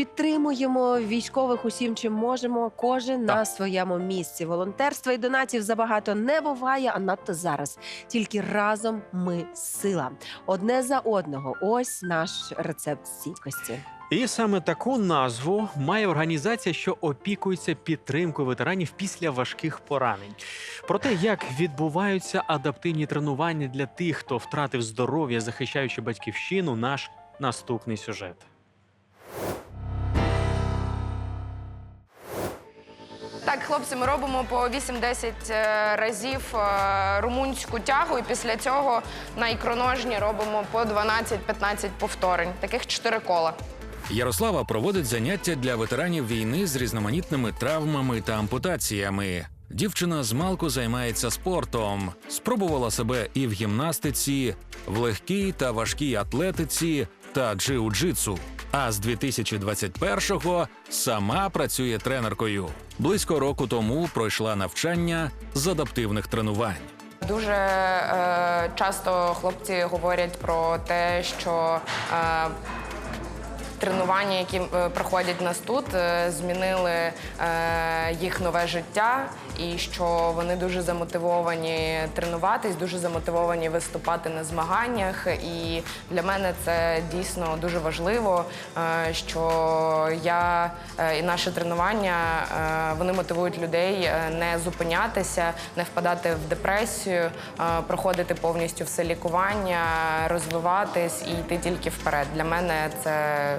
Підтримуємо військових усім, чим можемо. Кожен Так. на своєму місці. Волонтерства і донатів забагато не буває, а надто зараз. Тільки разом ми сила. Одне за одного. Ось наш рецепт стійкості. І саме таку назву має організація, що опікується підтримкою ветеранів після важких поранень. Про те, як відбуваються адаптивні тренування для тих, хто втратив здоров'я, захищаючи батьківщину, наш наступний сюжет. Так, хлопці, ми робимо по 8-10 е, разів е, румунську тягу, і після цього на ікроножні робимо по 12-15 повторень. Таких 4 кола. Ярослава проводить заняття для ветеранів війни з різноманітними травмами та ампутаціями. Дівчина з малку займається спортом, спробувала себе і в гімнастиці, в легкій та важкій атлетиці та джиу-джитсу. А з 2021-го сама працює тренеркою. Близько року тому пройшла навчання з адаптивних тренувань. Дуже е, часто хлопці говорять про те, що е, тренування, які е, проходять нас тут, е, змінили е, їх нове життя, і що вони дуже замотивовані тренуватись, дуже замотивовані виступати на змаганнях. І для мене це дійсно дуже важливо, що я і наше тренування вони мотивують людей не зупинятися, не впадати в депресію, проходити повністю все лікування, розвиватись і йти тільки вперед. Для мене це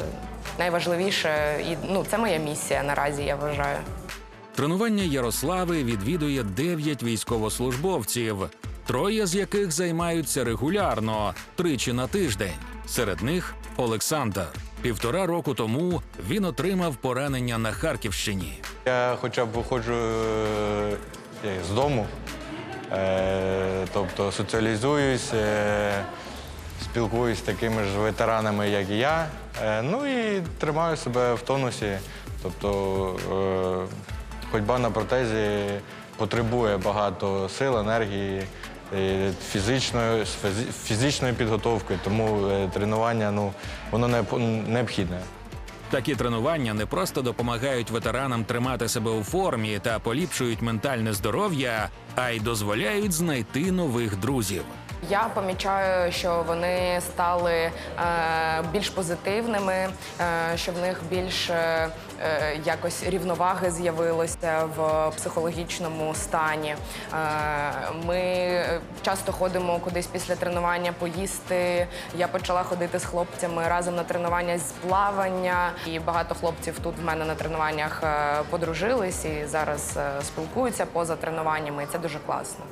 найважливіше, і ну це моя місія наразі. Я вважаю. Тренування Ярослави відвідує 9 військовослужбовців, троє з яких займаються регулярно тричі на тиждень. Серед них Олександр. Півтора року тому він отримав поранення на Харківщині. Я хоча б виходжу е, з дому, е, тобто соціалізуюсь, е, спілкуюсь з такими ж ветеранами, як і я. Е, ну і тримаю себе в тонусі. Тобто е, ходьба на протезі потребує багато сил, енергії, е, фізичної, фізичної підготовки, тому тренування ну, воно необ- необхідне. Такі тренування не просто допомагають ветеранам тримати себе у формі та поліпшують ментальне здоров'я, а й дозволяють знайти нових друзів. Я помічаю, що вони стали е, більш позитивними, е, що в них більше е, якось рівноваги з'явилося в психологічному стані. Ми часто ходимо кудись після тренування поїсти. Я почала ходити з хлопцями разом на тренування з плавання, і багато хлопців тут в мене на тренуваннях подружились і зараз спілкуються поза тренуваннями. І це дуже класно.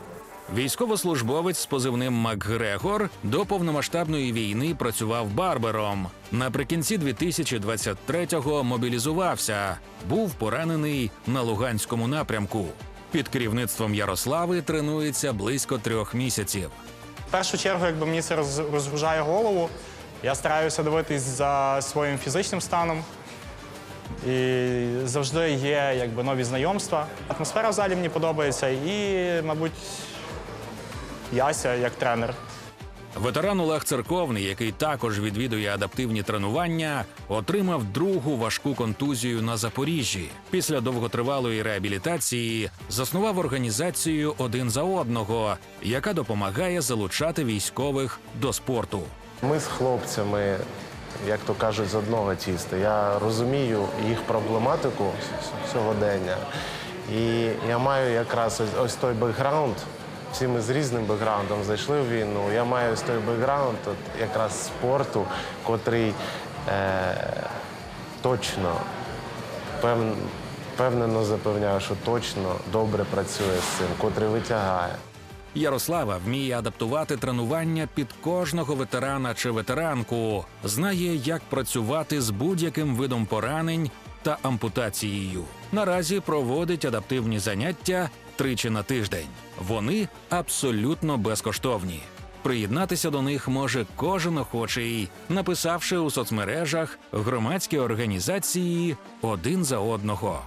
Військовослужбовець з позивним Макгрегор до повномасштабної війни працював барбером. Наприкінці 2023-го мобілізувався, був поранений на Луганському напрямку. Під керівництвом Ярослави тренується близько трьох місяців. В першу чергу, якби мені це розгружає голову, я стараюся дивитись за своїм фізичним станом. І завжди є якби, нові знайомства. Атмосфера в залі мені подобається і, мабуть, Яся як тренер. Ветеран Олег Церковний, який також відвідує адаптивні тренування, отримав другу важку контузію на Запоріжжі. Після довготривалої реабілітації заснував організацію один за одного, яка допомагає залучати військових до спорту. Ми з хлопцями, як то кажуть, з одного тіста. Я розумію їх проблематику сьогодення. І я маю якраз ось, ось той бекграунд. Всі ми з різним бекграундом зайшли в війну. Я маю ось той бекграунд от якраз спорту, котрий е, точно пев, впевнено запевняю, що точно добре працює з цим, котрий витягає. Ярослава вміє адаптувати тренування під кожного ветерана чи ветеранку, знає, як працювати з будь-яким видом поранень та ампутацією. Наразі проводить адаптивні заняття тричі на тиждень. Вони абсолютно безкоштовні. Приєднатися до них може кожен охочий, написавши у соцмережах громадські організації один за одного.